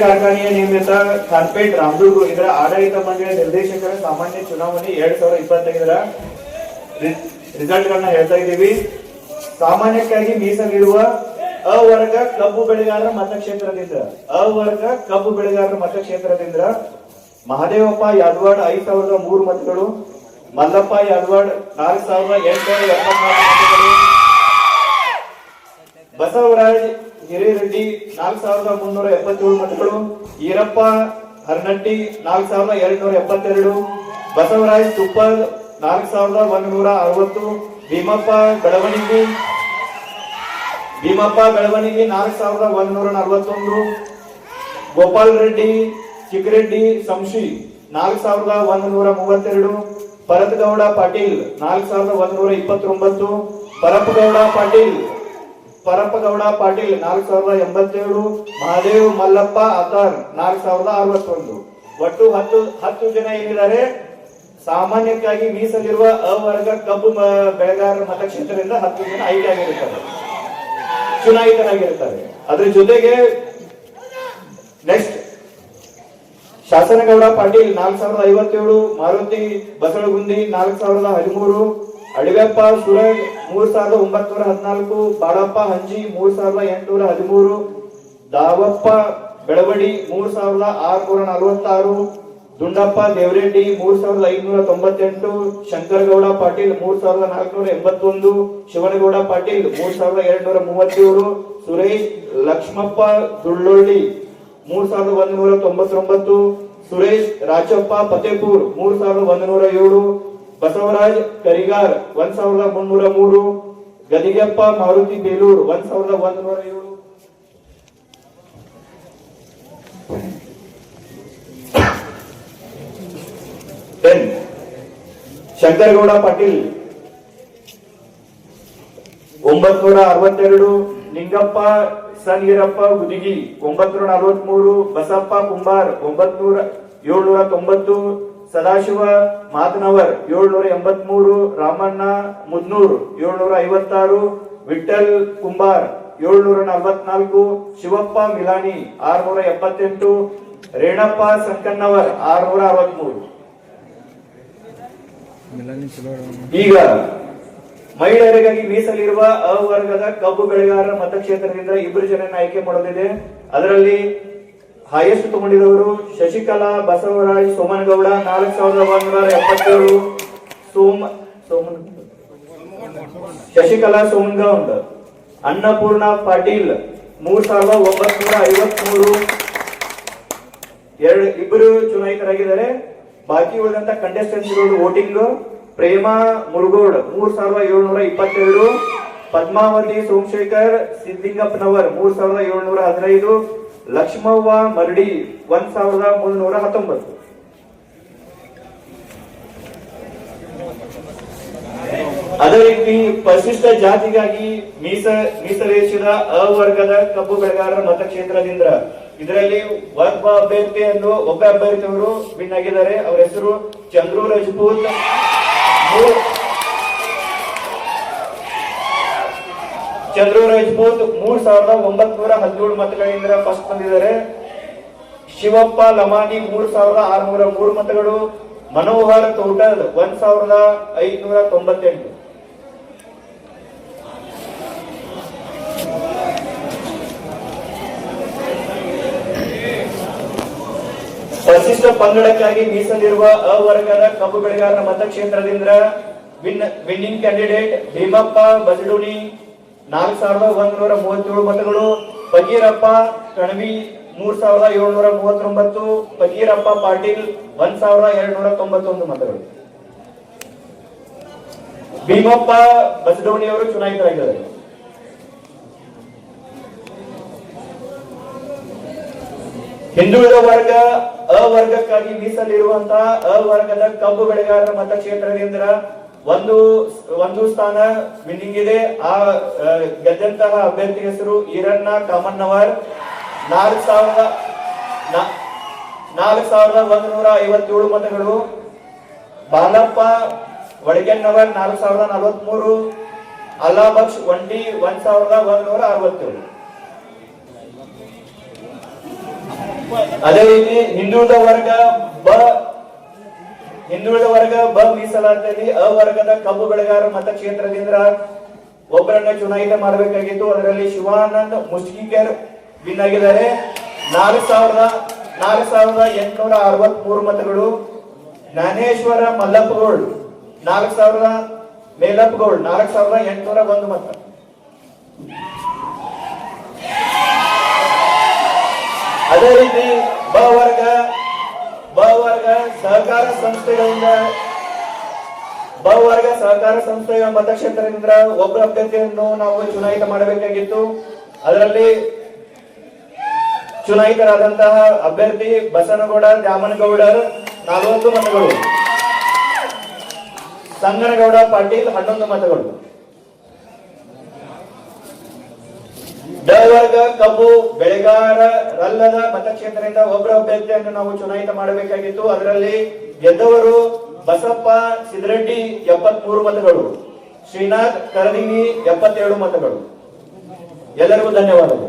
ಕಾರ್ಖಾನೆಯ ನಿಯಮಿತ ಕಾರ್ಪೇಟ್ ರಾಮದುರ್ಗ ಇದರ ಆಡಳಿತ ಮಂಡಳಿಯ ನಿರ್ದೇಶಕರ ಸಾಮಾನ್ಯ ಚುನಾವಣೆ ಎರಡ್ ಸಾವಿರದ ಇಪ್ಪತ್ತೈದರ ರಿಸಲ್ಟ್ ಗಳನ್ನ ಹೇಳ್ತಾ ಇದ್ದೀವಿ. ಸಾಮಾನ್ಯಕ್ಕಾಗಿ ಮೀಸಲಿರುವ ಅವರ್ಗ ಕಬ್ಬು ಬೆಳೆಗಾರರ ಮತಕ್ಷೇತ್ರದಿಂದ, ಅವರ್ಗ ಕಬ್ಬು ಬೆಳೆಗಾರರ ಮತಕ್ಷೇತ್ರದಿಂದ ಮಹದೇವಪ್ಪ ಯಾದವಾಡ್ ಐದು ಸಾವಿರದ ಮೂರು ಮತಗಳು, ಮಲ್ಲಪ್ಪ ಯಾದವಾಡ್ ನಾಲ್ಕು ಸಾವಿರದ ಎಂಟುನೂರ ಎಪ್ಪತ್ನಾಲ್ಕು ಮತಗಳು, ಬಸವರಾಜ್ ಹಿರೇರೆಡ್ಡಿ ನಾಲ್ಕು ಸಾವಿರದ ಮುನ್ನೂರ ಎಪ್ಪತ್ತೇಳು ಮತಗಳು ಈರಪ್ಪ, ಹರ್ನಟ್ಟಿ, ನಾಲ್ಕು ಸಾವಿರದ ಎರಡ್ನೂರ ಎಪ್ಪತ್ತೆರಡು, ಬಸವರಾಜ್ ತುಪ್ಪಲ್, ನಾಲ್ಕು ಸಾವಿರದ ಒಂದೂರ ಅರವತ್ತು, ಭೀಮಪ್ಪ ಬೆಳವಣಿಗೆ ಭೀಮಪ್ಪ ಬೆಳವಣಿಗೆ ನಾಲ್ಕು ಸಾವಿರದ ಒಂದನೂರ ನಲವತ್ತೊಂದು, ಗೋಪಾಲ್ ರೆಡ್ಡಿ ಚಿಕ್ಕರೆಡ್ಡಿ ಸಂಶಿ ನಾಲ್ಕು ಸಾವಿರದ ಒಂದೂರ ಮೂವತ್ತೆರಡು, ಭರತ್ಗೌಡ ಪಾಟೀಲ್ ನಾಲ್ಕು ಸಾವಿರದ ಒಂದೂರ ಇಪ್ಪತ್ತೊಂಬತ್ತು, ಪರಪ್ಪಗೌಡ ಪಾಟೀಲ್ ಪರಪ್ಪಗೌಡ ಪಾಟೀಲ್ ನಾಲ್ಕು ಸಾವಿರದ ಎಂಬತ್ತೇಳು, ಮಹಾದೇವ್ ಮಲ್ಲಪ್ಪ ಅತಾರ್ ನಾಲ್ಕು ಸಾವಿರದ ಅರವತ್ತೊಂದು. ಒಟ್ಟು ಹತ್ತು ಹತ್ತು ಜನ ಏನಿದ್ದಾರೆ? ಸಾಮಾನ್ಯಕ್ಕಾಗಿ ಮೀಸಲಿರುವ ಅವರ್ಗ ಕಬ್ಬು ಬೆಳೆಗಾರರ ಮತಕ್ಷೇತ್ರದಿಂದ ಹತ್ತು ಜನ ಆಯ್ಕೆ ಆಗಿರುತ್ತಾರೆ ಚುನಾಯಿತರಾಗಿರ್ತಾರೆ ಅದ್ರ ಜೊತೆಗೆ ನೆಕ್ಸ್ಟ್ ಶಾಸನಗೌಡ ಪಾಟೀಲ್ ನಾಲ್ಕು ಸಾವಿರದ ಐವತ್ತೇಳು, ಮಾರುತಿ ಬಸಳಗುಂದಿ ನಾಲ್ಕು ಸಾವಿರದ ಹದಿಮೂರು ಅಡಿವೆಪ್ಪ ಸುರೇಶ್ ಮೂರ್ ಸಾವಿರದ ಒಂಬತ್ನೂರ ಹದಿನಾಲ್ಕು ಬಾಳಪ್ಪ ಹಂಜಿ ಮೂರ್ ಸಾವಿರದ ಎಂಟುನೂರ ಹದಿಮೂರು, ದಾವಪ್ಪ ಬೆಳವಡಿ ಮೂರ್ ಸಾವಿರದ ಆರುನೂರ ನಲವತ್ತಾರು, ದುಂಡಪ್ಪ ದೇವರೆಡ್ಡಿ ಮೂರ್ ಸಾವಿರದ ಐದುನೂರ ತೊಂಬತ್ತೆಂಟು, ಶಂಕರಗೌಡ ಪಾಟೀಲ್ ಮೂರ್ ಸಾವಿರದ ನಾಲ್ಕುನೂರ ಎಂಬತ್ತೊಂದು, ಶಿವನಗೌಡ ಪಾಟೀಲ್ ಮೂರ್ ಸಾವಿರದ ಎರಡ್ನೂರ ಮೂವತ್ತೇಳು, ಸುರೇಶ್ ಲಕ್ಷ್ಮಪ್ಪ ದುಳ್ಳೊಳ್ಳಿ ಮೂರ್ ಸಾವಿರದ ಒಂದು ನೂರ ತೊಂಬತ್ತೊಂಬತ್ತು, ಸುರೇಶ್ ರಾಜಪ್ಪ ಫತೇಪುರ್ ಮೂರ್ ಸಾವಿರದ ಒಂದು ನೂರ ಏಳು ಬಸವರಾಜ್ ಕರಿಗಾರ್ ಒಂದ್ ಸಾವಿರದ ಮುನ್ನೂರ ಮೂರು, ಗದಿಗೆಪ್ಪ, ಮಾರುತಿ ಬೇಲೂರು, ಒಂದ್ ಸಾವಿರದ ಒಂದು ನೂರ ಏಳು. ಟೆನ್ ಶಂಕರಗೌಡ ಪಾಟೀಲ್, ಒಂಬತ್ನೂರ ಅರವತ್ತೆರಡು, ನಿಂಗಪ್ಪ ಸನ್ ಈರಪ್ಪ ಗುದಿಗಿ, ಒಂಬತ್ನೂರ ಅರವತ್ಮೂರು, ಬಸಪ್ಪ ಕುಂಬಾರ್, ಒಂಬತ್ನೂರ ಏಳ್ನೂರ ತೊಂಬತ್ತು ಸದಾಶಿವ ಮಾತನವರ್ ಏಳ್ನೂರ ಎಂಬತ್ಮೂರು ರಾಮಣ್ಣ ಮುದ್ನೂರು ಏಳ್ನೂರ ಐವತ್ತಾರು ವಿಠಲ್ ಕುಂಬಾರ್ ಏಳ್ನೂರ ನಲವತ್ನಾಲ್ಕು ಶಿವಪ್ಪ ಮಿಲಾನಿ ಆರ್ನೂರ ಎಪ್ಪತ್ತೆಂಟು ರೇಣಪ್ಪ ಸಂಕನ್ನವರ್ ಆರ್ನೂರ ಅರವತ್ಮೂರು. ಈಗ ಮಹಿಳೆಯರಿಗಾಗಿ ಮೀಸಲಿರುವ ಅವರ್ಗದ ಕಬ್ಬು ಬೆಳೆಗಾರರ ಮತಕ್ಷೇತ್ರದಿಂದ ಇಬ್ಬರು ಜನ ಆಯ್ಕೆ ಮಾಡೋದಿದೆ. ಅದರಲ್ಲಿ ಹೈಯೆಸ್ಟ್ ತಗೊಂಡಿರೋರು ಶಶಿಕಲಾ, ಬಸವರಾಜ್, ಸೋಮನಗೌಡ, ನಾಲ್ಕು ಸಾವಿರದ ಒಂದೂರ ಎಪ್ಪತ್ತೇಳು, ಸೋಮ, ಸೋಮನ್, ಶಶಿಕಲಾ, ಸೋಮನಗೌಡ, ಅನ್ನಪೂರ್ಣ ಪಾಟೀಲ್, ಮೂರ್ ಸಾವಿರದ ಒಂಬತ್ನೂರ ಐವತ್ಮೂರು. ಎರಡು ಇಬ್ಬರು ಚುನಾಯಿತರಾಗಿದ್ದಾರೆ. ಬಾಕಿ ಉಳಿದಂತ ಕಂಟೆಸ್ಟೆಂಟ್ಸ್ ವೋಟಿಂಗ್, ಪ್ರೇಮ ಮುರುಗೋಡ್, ಮೂರ್ ಸಾವಿರದ ಏಳ್ನೂರ ಇಪ್ಪತ್ತೆರಡು. ಪದ್ಮಾವತಿ ಸೋಮಶೇಖರ್, ಸಿದ್ದಿಂಗಪ್ಪನವರ್, ಮೂರ್ ಸಾವಿರದ ಏಳ್ನೂರ ಹದಿನೈದು. ಲಕ್ಷ್ಮವ್ವ ಮರಡಿ ಒಂದ್ ಸಾವಿರದ ಮುನ್ನೂರ ಹತ್ತೊಂಬತ್ತು. ಅದೇ ರೀತಿ ಪರಿಶಿಷ್ಟ ಜಾತಿಗಾಗಿ ಮೀಸ ಮೀಸಲಿರಿಸಿದ ಅವರ್ಗದ ಕಬ್ಬು ಬೆಳೆಗಾರರ ಮತಕ್ಷೇತ್ರದಿಂದ ಇದರಲ್ಲಿ ಒಬ್ಬ ಅಭ್ಯರ್ಥಿಯನ್ನು ಒಬ್ಬ ಅಭ್ಯರ್ಥಿಯವರು ವಿನ್ ಆಗಿದ್ದಾರೆ. ಅವರ ಹೆಸರು ಚಂದ್ರು ರಜಪೂತ್. ಚಂದ್ರು ರಜಪೂತ್ ಮೂರ್ ಸಾವಿರದ ಒಂಬತ್ನೂರ ಹದಿನೇಳು ಮತಗಳಿಂದ ಫಸ್ಟ್ ಬಂದಿದ್ದಾರೆ. ಶಿವಪ್ಪ ಲಮಾನಿ ಮೂರ್ ಸಾವಿರದ ಆರ್ನೂರ ಮೂರು ಮತಗಳು. ಮನೋಹರ್ ಟೋಟಲ್ ಒಂದ್ ಸಾವಿರದ ಐದ್ನೂರ ತೊಂಬತ್ತೆಂಟು. ಪರಿಶಿಷ್ಟ ಪಂಗಡಕ್ಕಾಗಿ ಮೀಸಲಿರುವ ಅವರ್ಗದ ಕಬ್ಬು ಬೆಳೆಗಾರರ ಮತಕ್ಷೇತ್ರದಿಂದ win winning candidate Bhimappa Bajaduni ನಾಲ್ಕು ಸಾವಿರದ ಒಂದೂರ ಮೂವತ್ತೇಳು ಮತಗಳು ಬಗೀರಪ್ಪ ಕಣವಿ ಮೂರ್ ಸಾವಿರದ ಏಳ್ನೂರ ಮೂವತ್ತೊಂಬತ್ತು ಬಗೀರಪ್ಪ ಪಾಟೀಲ್ ಒಂದ್ ಸಾವಿರದ ಎರಡ್ನೂರ ತೊಂಬತ್ತೊಂದು ಮತಗಳು. ಭೀಮಪ್ಪ ಬಸಡೋಣಿ ಅವರು ಚುನಾಯಿತರಾಗಿದ್ದಾರೆ. ಹಿಂದುಳಿದ ವರ್ಗ ಅವರ್ಗಕ್ಕಾಗಿ ಮೀಸಲಿರುವಂತಹ ಅವರ್ಗದ ಕಬ್ಬು ಬೆಳೆಗಾರರ ಮತಕ್ಷೇತ್ರದಿಂದ ಒಂದು ಒಂದು ಸ್ಥಾನ ವಿನ್ನಿಂಗ್ ಇದೆ. ಆ ಗೆದ್ದಂತಹ ಅಭ್ಯರ್ಥಿ ಹೆಸರು ಈರಣ್ಣ ಕಾಮಣ್ಣವರ್. ನಾಲ್ಕು ಸಾವಿರದ ನಾಲ್ಕು ಸಾವಿರದ ಒಂದು ನೂರ ಐವತ್ತೇಳು ಮತಗಳು. ಬಾಲಪ್ಪ ವಡಗೆನ್ನವರ್ ನಾಲ್ಕು ಸಾವಿರದ ನಲವತ್ಮೂರು. ಅಲ್ಲಾಬಕ್ಷ್ ಒಂಡಿ ಒಂದ್ ಸಾವಿರದ ಒಂದ್ ನೂರ ಅರವತ್ತೇಳು. ಅದೇ ರೀತಿ ಹಿಂದುಳಿದ ವರ್ಗ ಬ ಹಿಂದುಳಿದ ವರ್ಗ ಬ ಮೀಸಲಾತಿಯಲ್ಲಿ ವರ್ಗದ ಕಬ್ಬು ಬೆಳೆಗಾರ ಮತಕ್ಷೇತ್ರದಿಂದ ಒಬ್ಬರನ್ನ ಚುನಾಯಿತ ಮಾಡಬೇಕಾಗಿತ್ತು. ಅದರಲ್ಲಿ ಶಿವಾನಂದ್ ಮುಸ್ಕಿಕರ್ ವಿನ್ ಆಗಿದ್ದಾರೆ. ನಾಲ್ಕು ಸಾವಿರದ ನಾಲ್ಕು ಸಾವಿರದ ಎಂಟುನೂರ ಅರವತ್ತ್ ಮೂರು ಮತಗಳು ಜ್ಞಾನೇಶ್ವರ ಮಲ್ಲಪ್ಪಗೌಡ್, ನಾಲ್ಕು ಸಾವಿರದ ಮೇಲಪ್ಪಗೌಡ್, ನಾಲ್ಕು ಸಾವಿರದ ಎಂಟುನೂರ ಒಂದು ಮತ. ಅದೇ ರೀತಿ ಬ ವರ್ಗ ಸಹಕಾರ ಸಂಸ್ಥೆಗಳಿಂದ, ಬಹುವರ್ಗ ಸಹಕಾರ ಸಂಸ್ಥೆಗಳ ಮತಕ್ಷೇತ್ರದಿಂದ ಒಬ್ಬ ಅಭ್ಯರ್ಥಿಯನ್ನು ನಾವು ಚುನಾಯಿತ ಮಾಡಬೇಕಾಗಿತ್ತು. ಅದರಲ್ಲಿ ಚುನಾಯಿತರಾದಂತಹ ಅಭ್ಯರ್ಥಿ ಬಸನಗೌಡ ದ್ಯಾಮನಗೌಡರ್ ನಲವತ್ತು ಮತಗಳು. ಸಂಗನಗೌಡ, ಪಾಟೀಲ್ ಹನ್ನೊಂದು ಮತಗಳು. ಡ ಕಬ್ಬು ಬೆಳೆಗಾರರಲ್ಲದ ಮತಕ್ಷೇತ್ರದಿಂದ ಒಬ್ಬರ ಅಭ್ಯರ್ಥಿಯನ್ನು ನಾವು ಚುನಾಯಿತ ಮಾಡಬೇಕಾಗಿತ್ತು. ಅದರಲ್ಲಿ ಗೆದ್ದವರು ಬಸಪ್ಪ ಸಿದ್ರೆಡ್ಡಿ ಎಪ್ಪತ್ಮೂರು ಮತಗಳು, ಶ್ರೀನಾಥ್ ಕರದಿಂಗಿ ಎಪ್ಪತ್ತೇಳು ಮತಗಳು. ಎಲ್ಲರಿಗೂ ಧನ್ಯವಾದಗಳು.